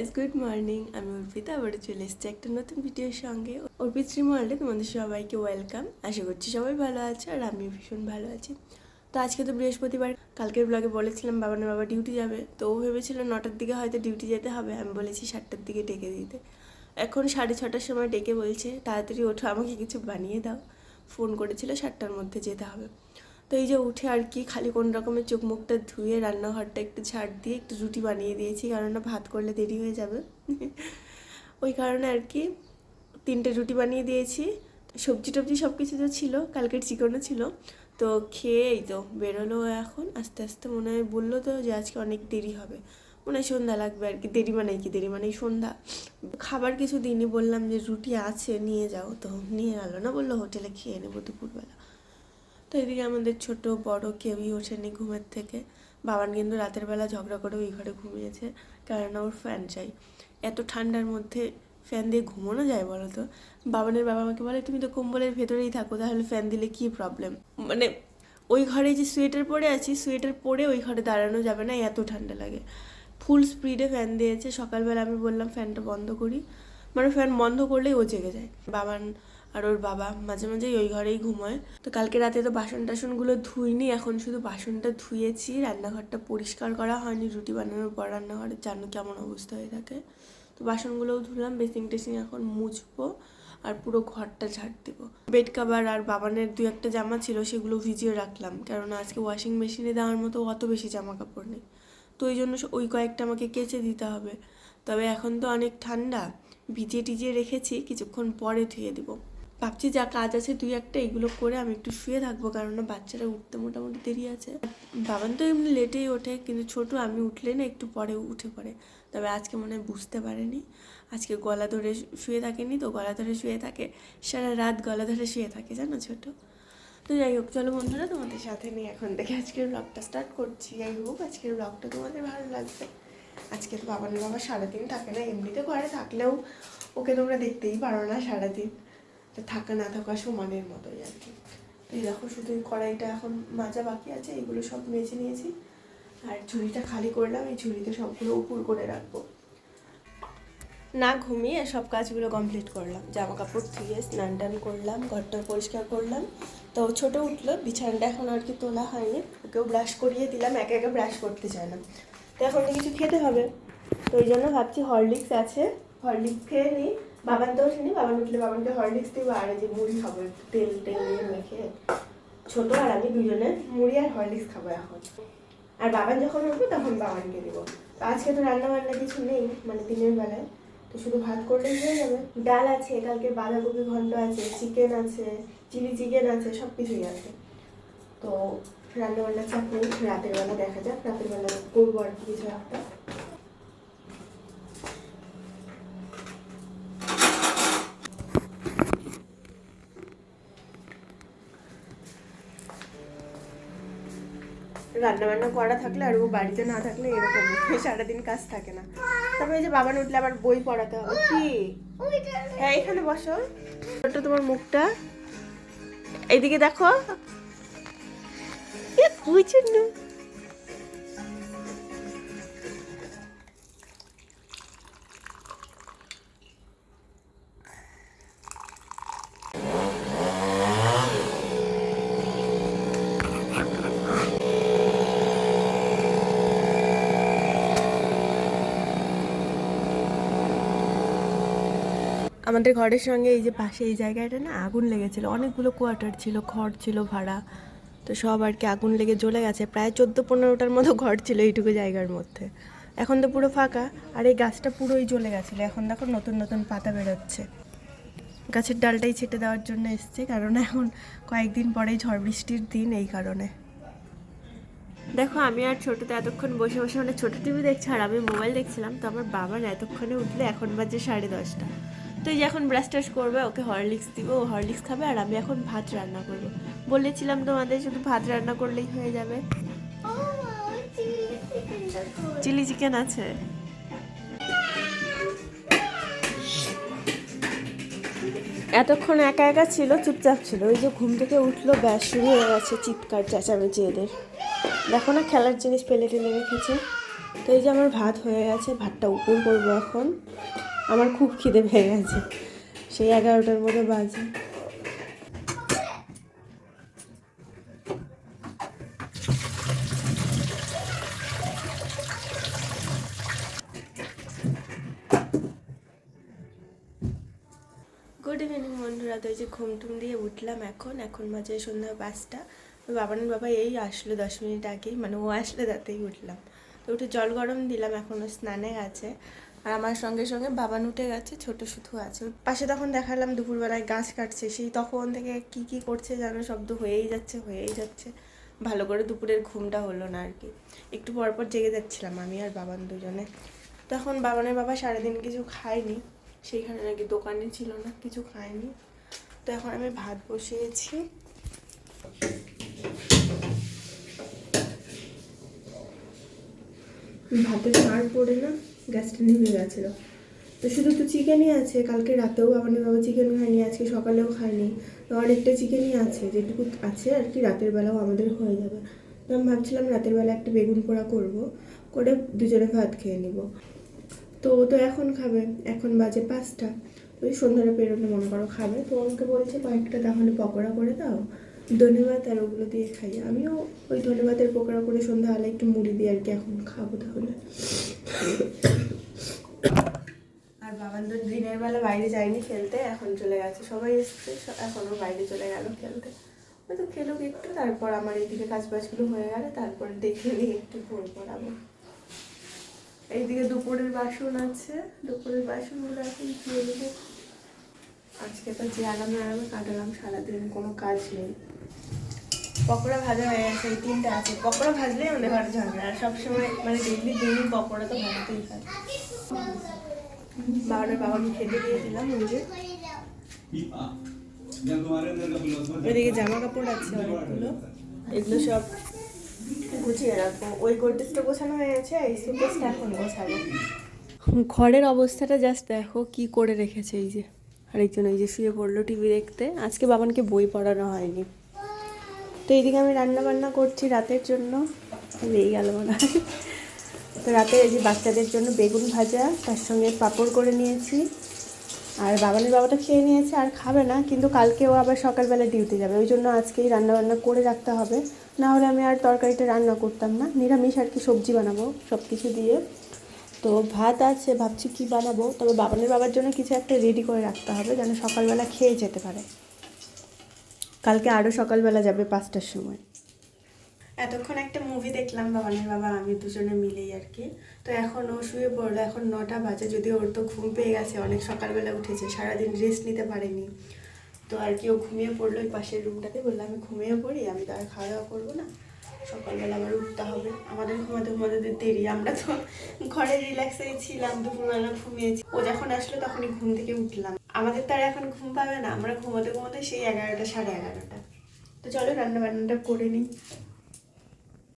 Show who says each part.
Speaker 1: Guys good morning আমি অর্পিতা আবার চলে এসেছি একটা নতুন ভিডিওর সঙ্গে। অর্পিত শ্রীমহলে তোমাদের সবাইকে ওয়েলকাম আশা করছি সবাই ভালো আছে আর আমিও ভীষণ ভালো আছি। তো আজকে তো বৃহস্পতিবার, কালকের ব্লগে বলেছিলাম বাবানের বাবা ডিউটি যাবে। তো ও ভেবেছিল নটার দিকে হয়তো ডিউটি যেতে হবে। আমি বলেছি সাতটার দিকে ডেকে দিতে। এখন সাড়ে ছটার সময় ডেকে বলছে, তাড়াতাড়ি ওঠো, আমাকে কিছু বানিয়ে দাও। ফোন করেছিল সাতটার মধ্যে যেতে হবে। তো এই যে উঠে আর কি খালি কোন রকমের চোখ মুখটা ধুয়ে রান্নাঘরটা একটু ঝাড় দিয়ে একটু রুটি বানিয়ে দিয়েছি, কারণ না ভাত করলে দেরি হয়ে যাবে। ওই কারণে আর কি তিনটে রুটি বানিয়ে দিয়েছি। সবজি টবজি সব কিছু তো ছিল, কালকের চিকেনও ছিল। তো খেয়েই তো বেরোলো এখন, আস্তে আস্তে মনে হয় বলল তো যে আজকে অনেক দেরি হবে। মনে হয় সন্ধ্যা লাগবে আর কি, দেরি মানে কি, দেরি মানে সন্ধ্যা। খাবার কিছু দিনই বললাম যে রুটি আছে, নিয়ে যাও। তো নিয়ে গেলো না, বলল হোটেলে খেয়ে নেব দুপুরবেলা। তো এদিকে আমাদের ছোট, বড় কেউই ওঠেনি ঘুমের থেকে। বাবান কিন্তু রাতের বেলা ঝগড়া করে ওই ঘরে ঘুমিয়েছে কারণ ওর ফ্যান চাই। এত ঠান্ডার মধ্যে ফ্যান দিয়ে ঘুমানো যায় বলো তো বাবানের বাবা আমাকে বলে, তুমি তো কম্বলের ভেতরেই থাকো, তাহলে ফ্যান দিলে কী প্রবলেম মানে ওই ঘরে যে সোয়েটার পরে আছি সোয়েটার পরে ওই ঘরে দাঁড়ানো যাবে না, এত ঠান্ডা লাগে। ফুল স্পিডে ফ্যান দিয়েছে। সকালবেলা আমি বললাম ফ্যানটা বন্ধ করি। মানে ফ্যান বন্ধ করলেই ও জেগে যায়। বাবান আর ওর বাবা মাঝে মাঝেই ওই ঘরেই ঘুমোয়। তো কালকে রাতে তো বাসন টাসনগুলো ধুইনি, এখন শুধু বাসনটা ধুয়েছি, রান্নাঘরটা পরিষ্কার করা হয়নি, রুটি বানানোর পর রান্নাঘরের জানো কেমন অবস্থা হয়ে থাকে। তো বাসনগুলোও ধুলাম বেসিং টেসিং এখন মুছবো আর পুরো ঘরটা ঝাড় দেবো। বেড কাভার আর বাবানের দু একটা জামা ছিল, সেগুলো ভিজিয়ে রাখলাম কারণ আজকে ওয়াশিং মেশিনে দেওয়ার মতো অত বেশি জামা কাপড় নেই। তো ওই জন্য ওই কয়েকটা আমাকে কেচে দিতে হবে। তবে এখন তো অনেক ঠান্ডা, ভিজিয়ে টিজিয়ে রেখেছি, কিছুক্ষণ পরে ধুয়ে দিব। ভাবছি যা কাজ আছে দুই একটা এগুলো করে আমি একটু শুয়ে থাকব কারণ না বাচ্চারা উঠতে মোটামুটি দেরি আছে। বাবান তো এমনি লেটেই ওঠে, কিন্তু ছোট আমি উঠলে না একটু পরে উঠে পড়ে। তবে আজকে মনে হয় বুঝতে পারেনি। আজকে গলা ধরে শুয়ে থাকেনি তো, গলা ধরে শুয়ে থাকে। সারা রাত গলা ধরে শুয়ে থাকে, জানো ছোট? তো যাই হোক, চলো বন্ধুরা, তোমাদের সাথে নিয়ে এখন থেকে আজকের ব্লগটা স্টার্ট করছি। যাই হোক, আজকের ব্লগটা তোমাদের ভালো লাগবে। আজকে তো বাবানের বাবা সারাদিন থাকে না, এমনিতে ঘরে থাকলেও ওকে তোমরা দেখতেই পারো না সারাদিন। থাকা না থাকা সমানের মতোই আর কি। এই দেখো, শুধু কড়াইটা এখন মাজা বাকি আছে, এগুলো সব মেজে নিয়েছি। আর ঝুড়িটা খালি করলাম, এই ঝুড়িতে সবগুলো উপর করে রাখব। না ঘুমিয়ে সব কাজগুলো কমপ্লিট করলাম। জামা কাপড় ধুয়ে স্নান টান করলাম ঘরটা পরিষ্কার করলাম। তো ছোট উঠল, বিছানাটা এখন আর কি তোলা হয়নি। ওকেও ব্রাশ করিয়ে দিলাম, একে একে ব্রাশ করতে চায় না। তো এখন কিছু খেতে হবে। তো ওই জন্য ভাবছি হরলিক্স আছে। হরলিক্স খেয়ে নিই বাবান তো ওঠেনি বাবান উঠলে বাবানকে হরলিক্স দিব, আর যে মুড়ি খাব তেল টেল দিয়ে মেখে। ছোট আর আমি দুজনে মুড়ি আর হরলিক্স খাব এখন। আর বাবান যখন উঠবে তখন বাবানকে দিব। তো আজকে তো রান্না বান্না কিছু নেই মানে দিনের বেলায়। তো শুধু ভাত করলেই হয়ে যাবে। ডাল আছে, কালকে বাঁধাকপি ঘন্ট আছে, চিকেন আছে, চিলি চিকেন আছে, সব কিছুই আছে। তো রান্না বান্না চাপ নেই, রাতের বেলা দেখা যাক, রাতের বেলা করব আর কি কিছু একটা। রান্না বান্না করা থাকলে আর ও বাড়িতে না থাকলে এরকম সারাদিন কাজ থাকে না। তারপরে এই যে বাবা উঠলে আবার বই পড়াতে হবে। কি? হ্যাঁ এখানে বসো। ছোট্ট তোমার মুখটা। এইদিকে দেখো। এ আমাদের ঘরের সঙ্গে এই যে পাশে এই জায়গাটা না আগুন লেগেছিল। অনেকগুলো কোয়ার্টার ছিল ঘর ছিল, ভাড়া। তো সব আর কি আগুন লেগে জ্বলে গেছে। প্রায় চোদ্দ পনেরোটার মতো ঘর ছিল এইটুকু জায়গার মধ্যে। এখন তো পুরো ফাঁকা। আর এই গাছটা পুরোই জ্বলে গেছিল। এখন দেখো নতুন নতুন পাতা বেরোচ্ছে। গাছের ডালটাই ছেটে দেওয়ার জন্য এসছে। কারণ এখন কয়েকদিন পরেই ঝড় বৃষ্টির দিন এই কারণে। দেখো, আমি আর ছোটোতে এতক্ষণ বসে বসে মানে ছোটো টিভি দেখছি আর আমি মোবাইল দেখছিলাম। তো আমার বাবার এতক্ষণে উঠলে এখন বাজে সাড়ে দশটা। তো এই যে এখন ব্রাশ টাশ করবে, ওকে হরলিক্স দিব, ও হরলিক্স খাবে আর আমি এখন ভাত রান্না করব। বলেছিলাম তোমাদের শুধু ভাত রান্না করলেই হয়ে যাবে। চিলি চিকেন আছে। এতক্ষণ একা একা ছিল, চুপচাপ ছিল। ওই যে ঘুম থেকে উঠল, ব্যাস, শুরু হয়ে গেছে চিৎকার, চেঁচামেচি এদের। দেখো না, খেলার জিনিস পেলে টেলে রেখেছে। তো এই যে আমার ভাত হয়ে গেছে, ভাতটা উপর করব এখন। আমার খুব খিদে পেয়ে গেছে। সেই এগারোটার মতো বাজে। গুড ইভিনিং বন্ধুরা। তো যে ঘুম টুম দিয়ে উঠলাম এখন। এখন বাজে সন্ধ্যা পাঁচটা। তো বাবানের বাবা এই আসলো দশ মিনিট আগেই। মানে ও আসলে তাতেই উঠলাম। তো উঠে জল গরম দিলাম। এখনও স্নানে গেছে আর আমার সঙ্গে সঙ্গে বাবান উঠে গেছে, ছোট শুধু আছে। পাশে তখন দেখালাম দুপুরবেলায় গাছ কাটছে, সেই তখন থেকে কি কি করছে যেন শব্দ হয়েই যাচ্ছে হয়েই যাচ্ছে। ভালো করে দুপুরের ঘুমটা হলো না আর কি। একটু পর পর জেগে যাচ্ছিলাম আমি আর বাবান দুজনে। তখন বাবানের বাবা সারাদিন কিছু খায়নি, সেইখানে নাকি দোকানে ছিল না, কিছু খায়নি। তো এখন আমি ভাত বসিয়েছি। ভাতের সার পড়ে না? গ্যাসটা নিভে গেছিল। তো শুধু তো চিকেনই আছে, কালকে রাতেও বাবানের বাবা চিকেন খায়নি, আজকে সকালেও খায়নি। তো অনেকটা চিকেনই আছে, যেটুকু আছে আর কি, রাতের বেলাও আমাদের হয়ে যাবে। তো আমি ভাবছিলাম রাতের বেলা একটা বেগুন পোড়া করব, করে দুজনে ভাত খেয়ে নিব। তো ও তো এখন খাবে, এখন বাজে পাঁচটা। ওই সন্ধ্যাটা পেরোলে মনে করো খাবে। তো আমাকে বলছে কয়েকটা, তাহলে পকোড়া করে দাও। ধন্যবাদ, আর ওগুলো দিয়ে খাই। আমিও ওই ধন্যবাদের পকোড়া করে সন্ধ্যা আলে একটু মুড়ি দিয়ে আর কি এখন খাব তাহলে। আর বাবান তো দিনের বেলা বাইরে যায়নি খেলতে, এখন চলে গেছে। সবাই এসছে এখনও বাইরে চলে গেল খেলতে। হয়তো খেলুক একটু, তারপর আমার এইদিকে কাজ বাজগুলো হয়ে গেলে তারপর দেখে নিয়ে একটু ভোর পড়াবো এইদিকে দুপুরের বাসন আছে, দুপুরের বাসনগুলো এখন ধুয়ে দেবো আজকে তো যে আরামে আরামে কাটালাম, সারাদিন কোনো কাজ নেই। পকোড়া ভাজা হয়ে গেছে, এই তিনটা আছে। পকোড়া ভাজলেই আমাদের ঘরে ঝগড়া। আর সবসময় মানে ডেইলি ডেইলি পকোড়া তো ভাজতেই হয়। বাবাটা বাবাকে খেতে দিয়ে দিলাম, ওই যে। এদিকে জামা কাপড় আছে অনেকগুলো। এগুলো সব গুছিয়ে রাখব। ওই গোদরেজটা গোছানো হয়ে গেছে, এই সুকেসটা এখন গোছাবো। ঘরের অবস্থাটা জাস্ট দেখো কি করে রেখেছে, এই যে। আরেকজন এই যে শুয়ে পড়ল টিভি দেখতে। আজকে বাবানকে বই পড়ানো হয়নি। তো এইদিকে আমি রান্না বান্না করছি রাতের জন্য। লেগে গেল মনে হয়। তো রাতে এই যে বাচ্চাদের জন্য বেগুন ভাজা, তার সঙ্গে পাঁপড় করে নিয়েছি। আর বাবানের বাবাটা খেয়ে নিয়েছে, আর খাবে না, কিন্তু কালকেও আবার সকালবেলা ডিউটি যাবে। ওই জন্য আজকেই রান্না বান্না করে রাখতে হবে। না হলে আমি আর তরকারিটা রান্না করতাম না। নিরামিষ আর কি সবজি বানাবো সব কিছু দিয়ে। তো ভাত আছে, ভাবছি কি বানাবো। তবে বাবানের বাবার জন্য কিছু একটা রেডি করে রাখতে হবে, যেন সকালবেলা খেয়ে যেতে পারে। কালকে আরও সকালবেলা যাবে পাঁচটার সময়। এতক্ষণ একটা মুভি দেখলাম, বাবানের বাবা, আমি দুজনে মিলেই আর কি। তো এখন ও শুয়ে পড়ল, এখন নটা বাজে, যদি ওর তো ঘুম পেয়ে গেছে, অনেক সকালবেলা উঠেছে, সারাদিন রেস্ট নিতে পারেনি। তো আর কি ও ঘুমিয়ে পড়ল ওই পাশের রুমটাতে বলল আমি ঘুমিয়ে পড়ি, আমি তো আর খাওয়া দাওয়া করব না। সকালবেলা আবার উঠতে হবে। আমাদের ঘুমাতে ঘুমাতে দেরি, আমরা তো ঘরে রিল্যাক্সেই ছিলাম, দুপুরবেলা ঘুমিয়েছি। ও যখন আসলো তখনই ঘুম থেকে উঠলাম। আমাদের তার এখন ঘুম পাবে না, আমরা ঘুমাতে ঘুমাতে সেই এগারোটা সাড়ে এগারোটা। তো চলো রান্না বান্নাটা করে নিই।